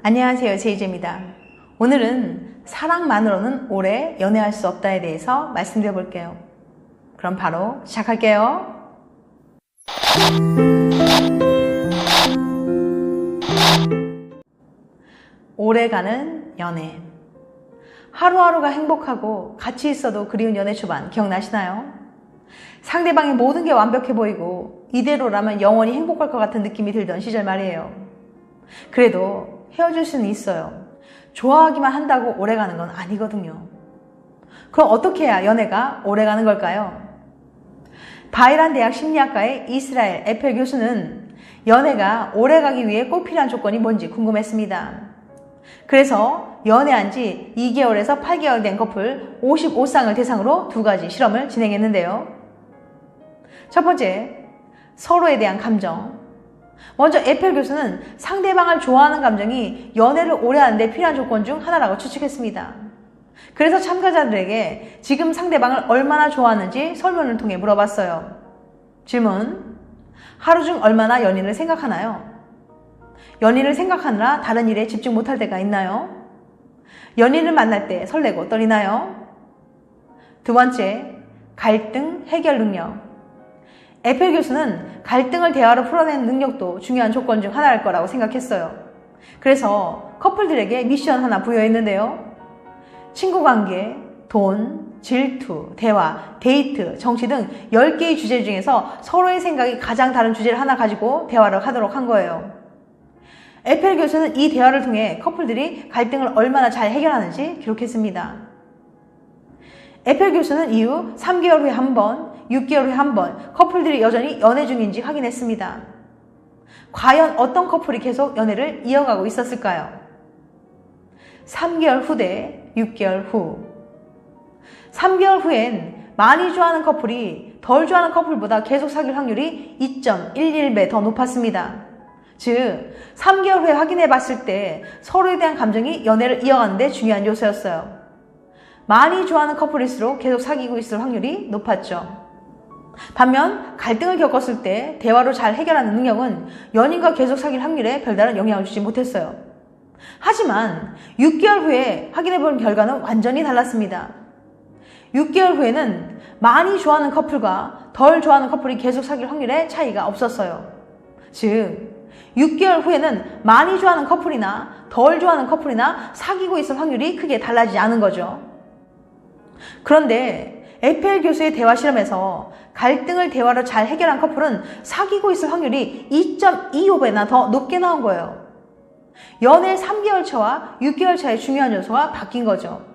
안녕하세요. 제이제입니다. 오늘은 사랑만으로는 오래 연애할 수 없다에 대해서 말씀드려 볼게요. 그럼 바로 시작할게요. 오래가는 연애. 하루하루가 행복하고 같이 있어도 그리운 연애 초반 기억나시나요? 상대방의 모든 게 완벽해 보이고 이대로라면 영원히 행복할 것 같은 느낌이 들던 시절 말이에요. 그래도 헤어질 수는 있어요. 좋아하기만 한다고 오래 가는 건 아니거든요. 그럼 어떻게 해야 연애가 오래 가는 걸까요? 바이란 대학 심리학과의 이스라엘 에펠 교수는 연애가 오래 가기 위해 꼭 필요한 조건이 뭔지 궁금했습니다. 그래서 연애한 지 2개월에서 8개월 된 커플 55쌍을 대상으로 두 가지 실험을 진행했는데요. 첫 번째, 서로에 대한 감정. 먼저 에펠 교수는 상대방을 좋아하는 감정이 연애를 오래 하는데 필요한 조건 중 하나라고 추측했습니다. 그래서 참가자들에게 지금 상대방을 얼마나 좋아하는지 설문을 통해 물어봤어요. 질문. 하루 중 얼마나 연인을 생각하나요? 연인을 생각하느라 다른 일에 집중 못할 때가 있나요? 연인을 만날 때 설레고 떨리나요? 두 번째, 갈등 해결 능력. 에펠 교수는 갈등을 대화로 풀어내는 능력도 중요한 조건 중 하나일 거라고 생각했어요. 그래서 커플들에게 미션 하나 부여했는데요. 친구 관계, 돈, 질투, 대화, 데이트, 정치 등 10개의 주제 중에서 서로의 생각이 가장 다른 주제를 하나 가지고 대화를 하도록 한 거예요. 에펠 교수는 이 대화를 통해 커플들이 갈등을 얼마나 잘 해결하는지 기록했습니다. 에펠 교수는 이후 3개월 후에 한 번, 6개월 후에 한 번 커플들이 여전히 연애 중인지 확인했습니다. 과연 어떤 커플이 계속 연애를 이어가고 있었을까요? 3개월 후 대 6개월 후. 3개월 후엔 많이 좋아하는 커플이 덜 좋아하는 커플보다 계속 사귈 확률이 2.11배 더 높았습니다. 즉, 3개월 후에 확인해 봤을 때 서로에 대한 감정이 연애를 이어가는데 중요한 요소였어요. 많이 좋아하는 커플일수록 계속 사귀고 있을 확률이 높았죠. 반면 갈등을 겪었을 때 대화로 잘 해결하는 능력은 연인과 계속 사귈 확률에 별다른 영향을 주지 못했어요. 하지만 6개월 후에 확인해 본 결과는 완전히 달랐습니다. 6개월 후에는 많이 좋아하는 커플과 덜 좋아하는 커플이 계속 사귈 확률에 차이가 없었어요. 즉, 6개월 후에는 많이 좋아하는 커플이나 덜 좋아하는 커플이나 사귀고 있을 확률이 크게 달라지지 않은 거죠. 그런데 에펠 교수의 대화 실험에서 갈등을 대화로 잘 해결한 커플은 사귀고 있을 확률이 2.25배나 더 높게 나온 거예요. 연애 3개월 차와 6개월 차의 중요한 요소가 바뀐 거죠.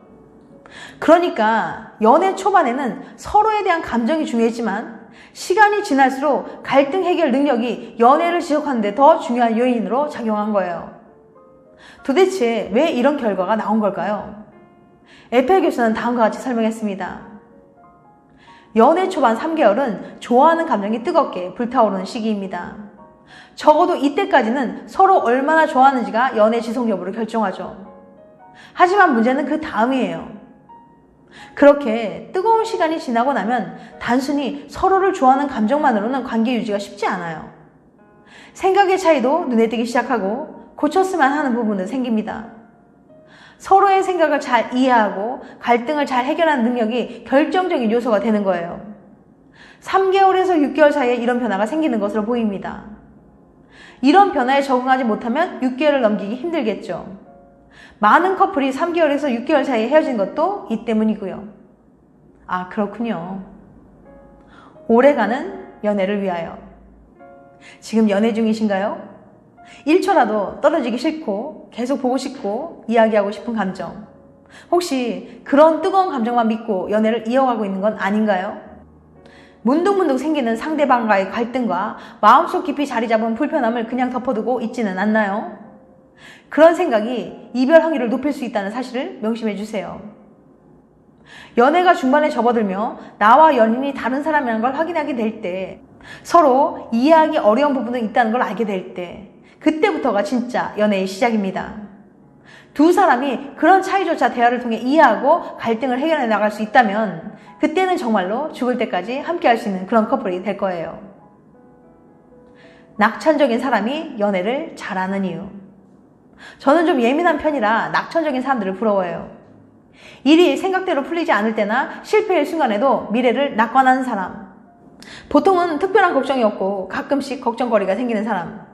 그러니까 연애 초반에는 서로에 대한 감정이 중요했지만 시간이 지날수록 갈등 해결 능력이 연애를 지속하는데 더 중요한 요인으로 작용한 거예요. 도대체 왜 이런 결과가 나온 걸까요? 에펠 교수는 다음과 같이 설명했습니다. 연애 초반 3개월은 좋아하는 감정이 뜨겁게 불타오르는 시기입니다. 적어도 이때까지는 서로 얼마나 좋아하는지가 연애 지속 여부를 결정하죠. 하지만 문제는 그 다음이에요. 그렇게 뜨거운 시간이 지나고 나면 단순히 서로를 좋아하는 감정만으로는 관계 유지가 쉽지 않아요. 생각의 차이도 눈에 띄기 시작하고 고쳤으면 하는 부분은 생깁니다. 서로의 생각을 잘 이해하고 갈등을 잘 해결하는 능력이 결정적인 요소가 되는 거예요. 3개월에서 6개월 사이에 이런 변화가 생기는 것으로 보입니다. 이런 변화에 적응하지 못하면 6개월을 넘기기 힘들겠죠. 많은 커플이 3개월에서 6개월 사이에 헤어진 것도 이 때문이고요. 아, 그렇군요. 오래가는 연애를 위하여. 지금 연애 중이신가요? 1초라도 떨어지기 싫고 계속 보고 싶고 이야기하고 싶은 감정. 혹시 그런 뜨거운 감정만 믿고 연애를 이어가고 있는 건 아닌가요? 문득문득 생기는 상대방과의 갈등과 마음속 깊이 자리 잡은 불편함을 그냥 덮어두고 있지는 않나요? 그런 생각이 이별 확률을 높일 수 있다는 사실을 명심해 주세요. 연애가 중반에 접어들며 나와 연인이 다른 사람이라는 걸 확인하게 될 때, 서로 이해하기 어려운 부분이 있다는 걸 알게 될 때, 그때부터가 진짜 연애의 시작입니다. 두 사람이 그런 차이조차 대화를 통해 이해하고 갈등을 해결해 나갈 수 있다면 그때는 정말로 죽을 때까지 함께 할 수 있는 그런 커플이 될 거예요. 낙천적인 사람이 연애를 잘하는 이유. 저는 좀 예민한 편이라 낙천적인 사람들을 부러워해요. 일이 생각대로 풀리지 않을 때나 실패의 순간에도 미래를 낙관하는 사람. 보통은 특별한 걱정이 없고 가끔씩 걱정거리가 생기는 사람.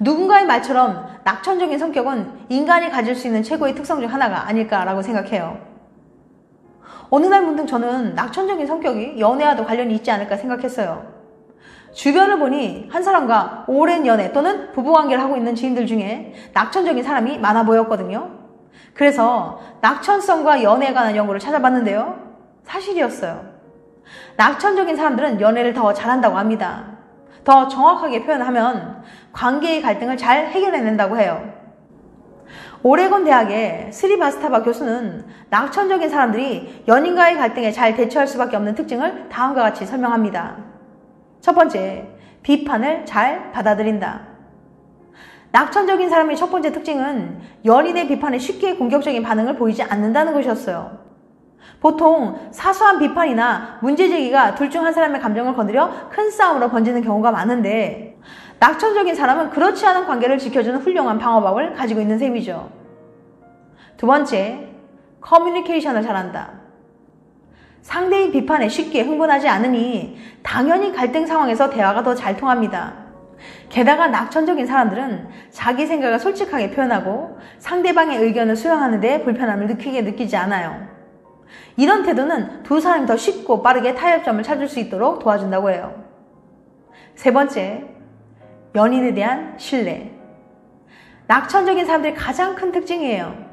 누군가의 말처럼 낙천적인 성격은 인간이 가질 수 있는 최고의 특성 중 하나가 아닐까라고 생각해요. 어느 날 문득 저는 낙천적인 성격이 연애와도 관련이 있지 않을까 생각했어요. 주변을 보니 한 사람과 오랜 연애 또는 부부관계를 하고 있는 지인들 중에 낙천적인 사람이 많아 보였거든요. 그래서 낙천성과 연애에 관한 연구를 찾아봤는데요. 사실이었어요. 낙천적인 사람들은 연애를 더 잘한다고 합니다. 더 정확하게 표현하면 관계의 갈등을 잘 해결해낸다고 해요. 오레곤 대학의 스리바스타바 교수는 낙천적인 사람들이 연인과의 갈등에 잘 대처할 수밖에 없는 특징을 다음과 같이 설명합니다. 첫 번째, 비판을 잘 받아들인다. 낙천적인 사람의 첫 번째 특징은 연인의 비판에 쉽게 공격적인 반응을 보이지 않는다는 것이었어요. 보통 사소한 비판이나 문제 제기가 둘 중 한 사람의 감정을 건드려 큰 싸움으로 번지는 경우가 많은데 낙천적인 사람은 그렇지 않은 관계를 지켜주는 훌륭한 방어막을 가지고 있는 셈이죠. 두 번째, 커뮤니케이션을 잘한다. 상대의 비판에 쉽게 흥분하지 않으니 당연히 갈등 상황에서 대화가 더 잘 통합니다. 게다가 낙천적인 사람들은 자기 생각을 솔직하게 표현하고 상대방의 의견을 수용하는데 불편함을 느끼게 느끼지 않아요. 이런 태도는 두 사람이 더 쉽고 빠르게 타협점을 찾을 수 있도록 도와준다고 해요. 세 번째, 연인에 대한 신뢰. 낙천적인 사람들의 가장 큰 특징이에요.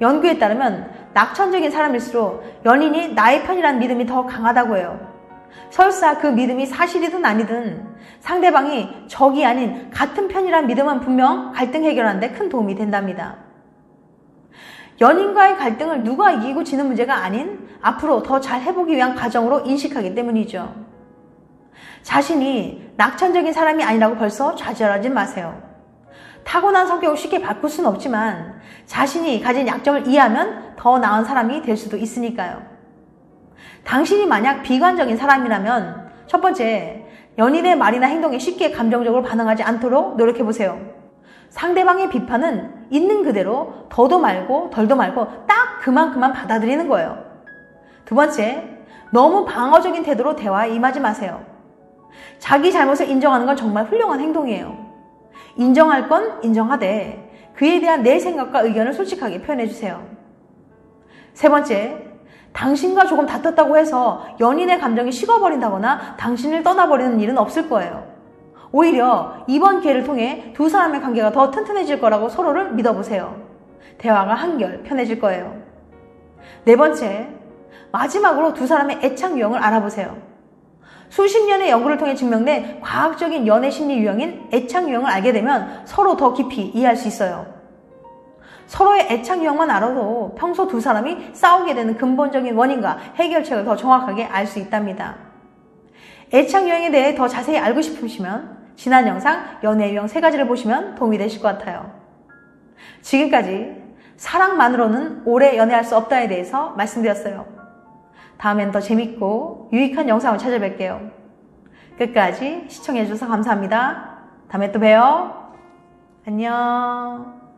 연구에 따르면 낙천적인 사람일수록 연인이 나의 편이라는 믿음이 더 강하다고 해요. 설사 그 믿음이 사실이든 아니든 상대방이 적이 아닌 같은 편이라는 믿음은 분명 갈등 해결하는데 큰 도움이 된답니다. 연인과의 갈등을 누가 이기고 지는 문제가 아닌 앞으로 더 잘 해보기 위한 과정으로 인식하기 때문이죠. 자신이 낙천적인 사람이 아니라고 벌써 좌절하지 마세요. 타고난 성격을 쉽게 바꿀 수는 없지만 자신이 가진 약점을 이해하면 더 나은 사람이 될 수도 있으니까요. 당신이 만약 비관적인 사람이라면 첫 번째, 연인의 말이나 행동에 쉽게 감정적으로 반응하지 않도록 노력해 보세요. 상대방의 비판은 있는 그대로 더도 말고 덜도 말고 딱 그만큼만 받아들이는 거예요. 두 번째, 너무 방어적인 태도로 대화에 임하지 마세요. 자기 잘못을 인정하는 건 정말 훌륭한 행동이에요. 인정할 건 인정하되 그에 대한 내 생각과 의견을 솔직하게 표현해 주세요. 세 번째, 당신과 조금 다퉜다고 해서 연인의 감정이 식어버린다거나 당신을 떠나버리는 일은 없을 거예요. 오히려 이번 기회를 통해 두 사람의 관계가 더 튼튼해질 거라고 서로를 믿어보세요. 대화가 한결 편해질 거예요. 네 번째, 마지막으로 두 사람의 애착 유형을 알아보세요. 수십 년의 연구를 통해 증명된 과학적인 연애 심리 유형인 애착 유형을 알게 되면 서로 더 깊이 이해할 수 있어요. 서로의 애착 유형만 알아도 평소 두 사람이 싸우게 되는 근본적인 원인과 해결책을 더 정확하게 알 수 있답니다. 애착 유형에 대해 더 자세히 알고 싶으시면 지난 영상 연애 유형 세 가지를 보시면 도움이 되실 것 같아요. 지금까지 사랑만으로는 오래 연애할 수 없다에 대해서 말씀드렸어요. 다음엔 더 재밌고 유익한 영상을 찾아뵐게요. 끝까지 시청해주셔서 감사합니다. 다음에 또 봬요. 안녕.